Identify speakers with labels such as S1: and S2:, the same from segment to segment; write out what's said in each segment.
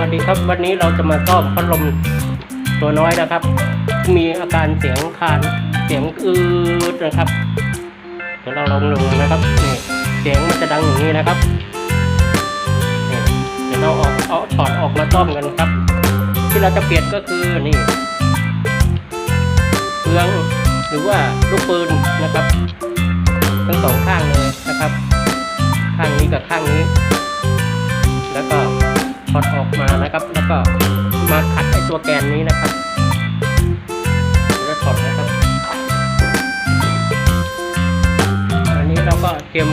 S1: วัสดีครับ วันนี้เราจะมาซ่อมพัดลมตัวน้อยนะครับ มีอาการเสียงคานเสียงอืดนะครับเดี๋ยวเราลองดูนะครับนี่เสียงมันจะดังอย่างนี้นะครับนี่เดี๋ยวเราออกเอาถอดออกมาซ่อมกันครับ ที่เราจะเปลี่ยนก็คือนี่เฟืองหรือว่าลูกปืนนะครับ ทั้งสองข้างเลยนะครับ ข้างนี้กับข้างนี้ แล้วก็ อดออกมานะครับ แล้วก็มาขัดไอตัวแกนนี้นะครับแล้วถอดนะครับ อันนี้เราก็เตรียม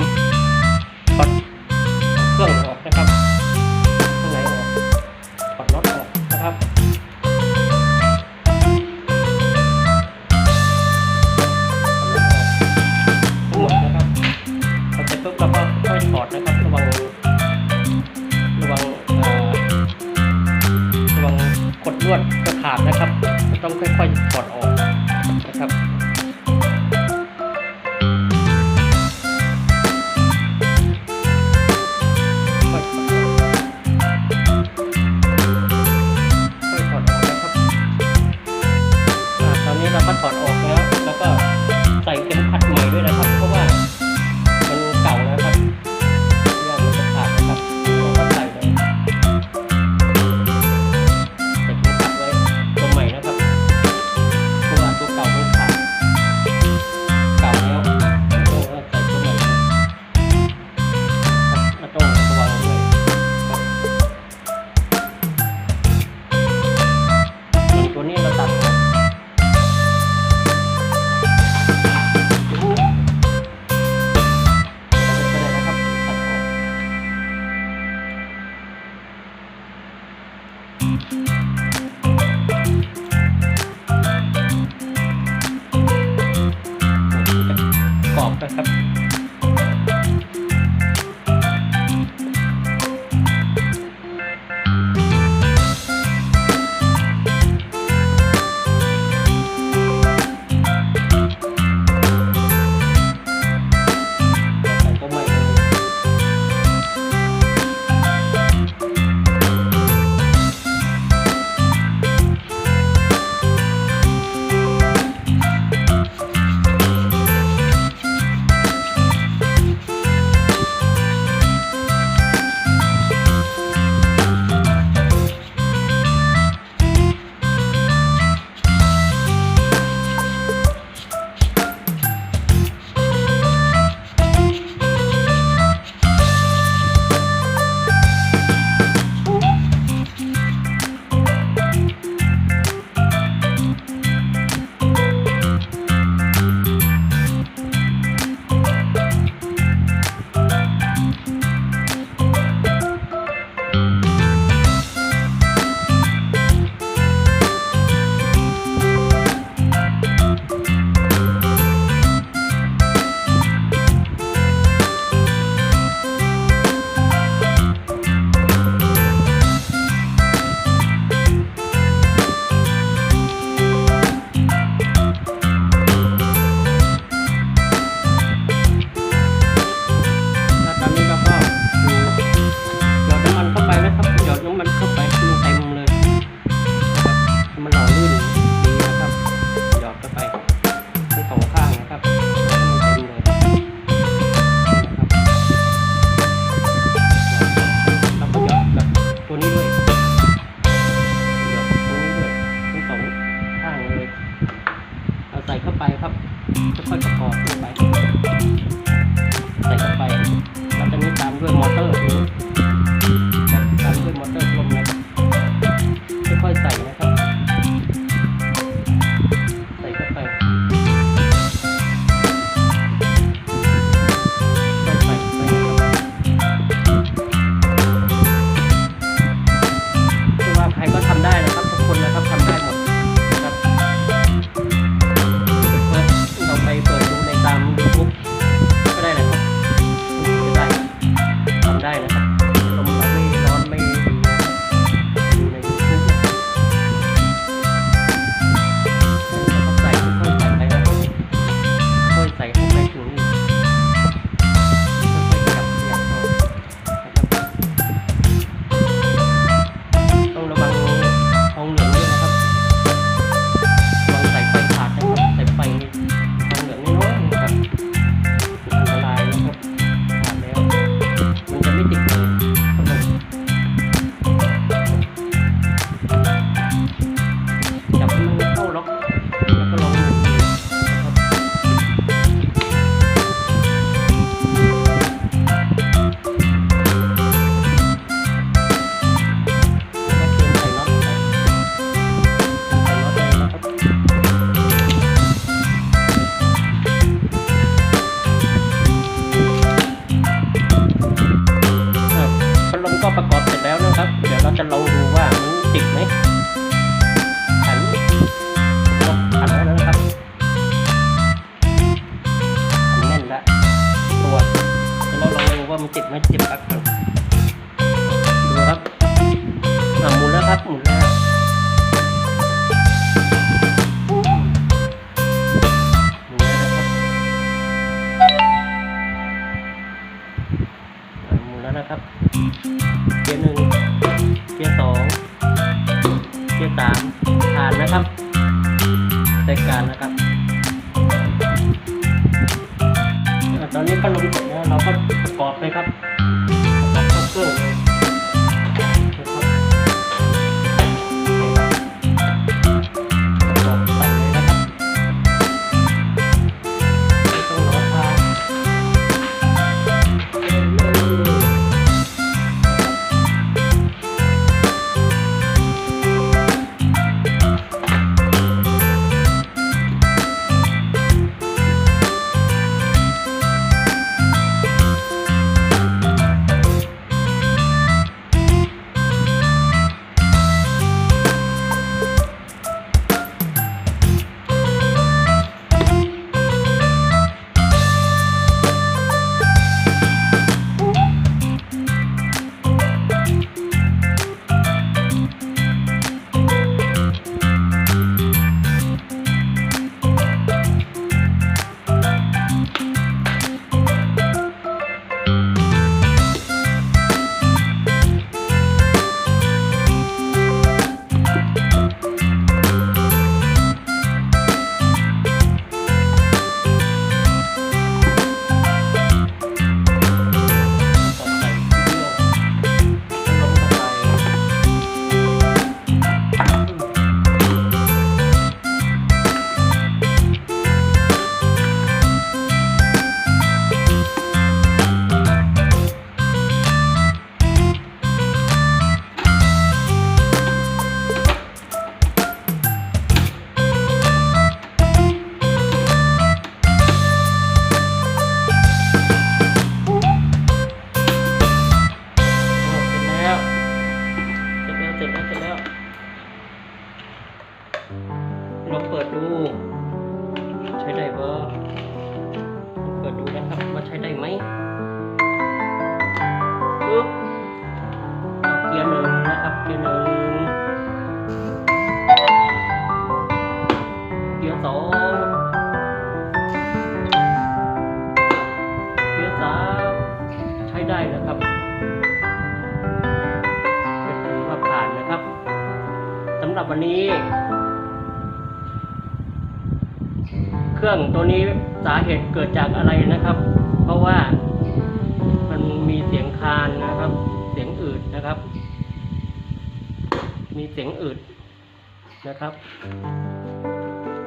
S1: อบนะครับ ตัวเดี๋ยวเราลองดูว่ามันติดไหมติดปลั๊กก่อนดูครับอะหมุนแล้วครับหมุนแล้วหมุนแล้วนะครับหมุนแล้วนะครับเกียร์หนึ่งเกียร์สองเกียร์สามผ่านนะครับใช้การนะครับำหรับวันนี้ เครื่องตัวนี้สาเหตุเกิดจากอะไรนะครับ เพราะว่ามันมีเสียงคานนะครับ เสียงอืดนะครับ มีเสียงอืดนะครับ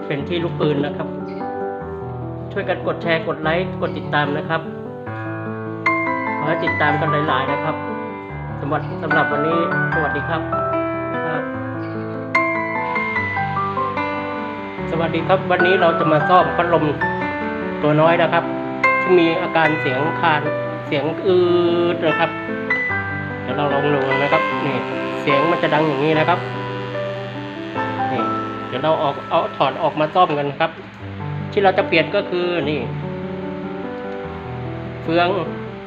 S1: เป็นที่ลูกปืนนะครับ ช่วยกันกดแชร์กดไลค์กดติดตามนะครับขอให้ติดตามกันหลาย ๆ นะครับสำหรับสำหรับวันนี้สวัสดีครับครับ สวัสดีครับวันนี้เราจะมาซ่อมพัดลมตัวน้อยนะครับ ที่มีอาการเสียงคานเสียงอืดนะครับ เดี๋ยวเราลองดูนะครับนี่เสียงมันจะดังอย่างนี้นะครับนี่เดี๋ยวเราออกเอาถอดออกมาซ่อมกันครับ ที่เราจะเปลี่ยนก็คือนี่ เฟือง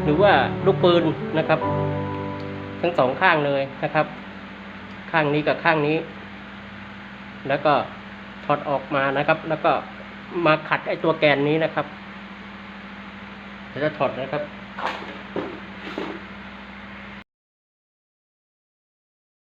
S1: หรือว่าลูกปืนนะครับ ทั้งสองข้างเลยนะครับ ข้างนี้กับข้างนี้ แล้วก็ อดออกมานะครับ แล้วก็มาขัดไอตัวแกนนี้นะครับจะถอดนะครับ